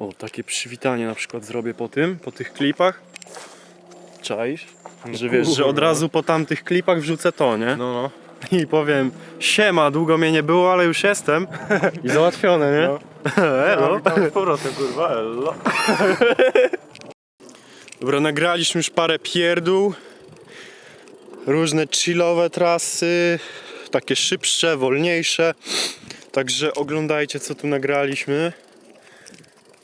O, takie przywitanie na przykład zrobię po tym, po tych klipach. Czaisz? Że wiesz, że od razu po tamtych klipach wrzucę to, nie? No, no. I powiem, siema, długo mnie nie było, ale już jestem. I załatwione, nie? Elo. Witam z powrotem, kurwa, ello. Dobra, nagraliśmy już parę pierdół. Różne chillowe trasy, takie szybsze, wolniejsze. Także oglądajcie, co tu nagraliśmy.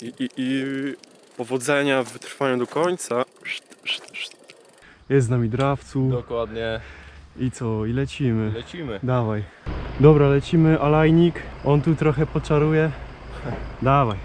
I, i, i powodzenia w wytrwaniu do końca. Jest z nami drawcu. Dokładnie. I co? I lecimy. Lecimy. Dawaj. Dobra, lecimy, alajnik. On tu trochę poczaruje. Dawaj.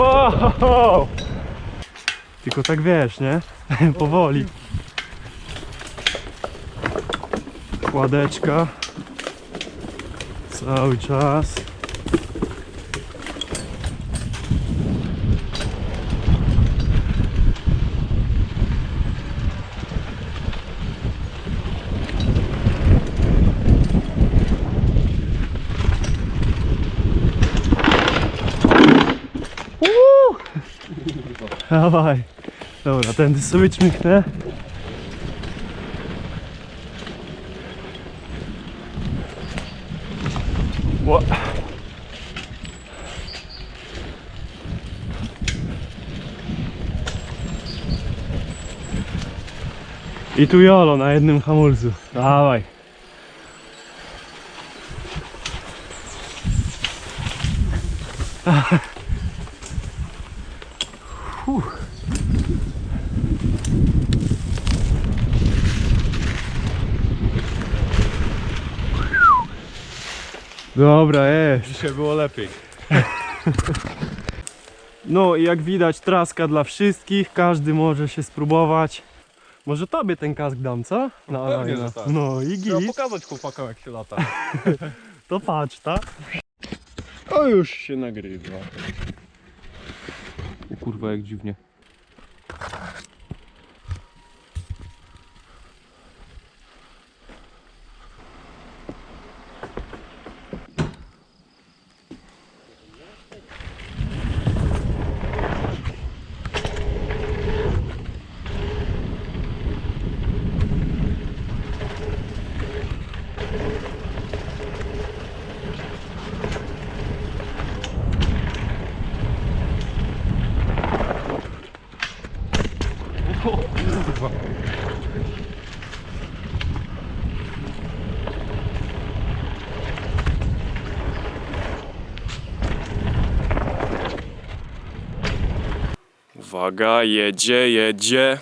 Wow! Tylko tak wiesz, nie? Powoli. Kładeczka. Cały czas. Dawaj. Dobra, tędy sobie czmychnę. Ło. I tu jolo na jednym hamulcu. Dawaj. Dobra, jest. Dzisiaj było lepiej. No i jak widać traska dla wszystkich, każdy może się spróbować. Może tobie ten kask dam, co? No, pewnie, no, że tak. no i Trzeba git, pokazać chłopakom jak się lata. to patrz, tak? O już się nagrywa. Kurwa jak dziwnie. Uwaga, jedzie, jedzie.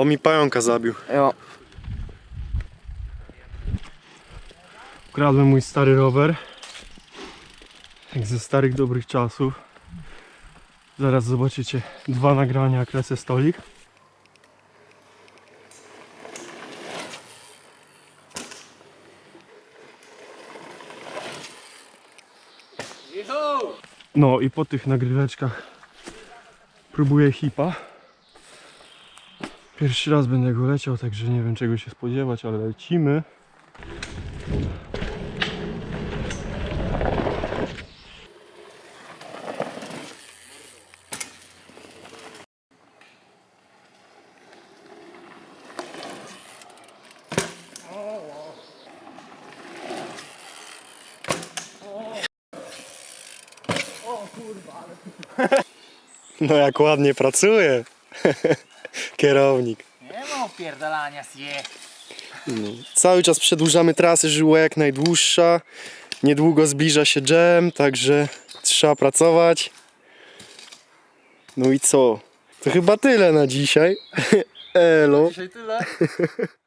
O mi pająka zabił. Jo. Ukradłem mój stary rower. Jak ze starych dobrych czasów. Zaraz zobaczycie dwa nagrania jak lecę stolik. No i po tych nagryweczkach próbuję hipa. Pierwszy raz będę go leciał, także nie wiem czego się spodziewać, ale lecimy. No jak ładnie pracuje. Kierownik. Nie ma opierdalania się. Cały czas przedłużamy trasy, żeby była jak najdłuższa. Niedługo zbliża się jam, także trzeba pracować. No i co? To chyba tyle na dzisiaj. Elo. Dzisiaj tyle.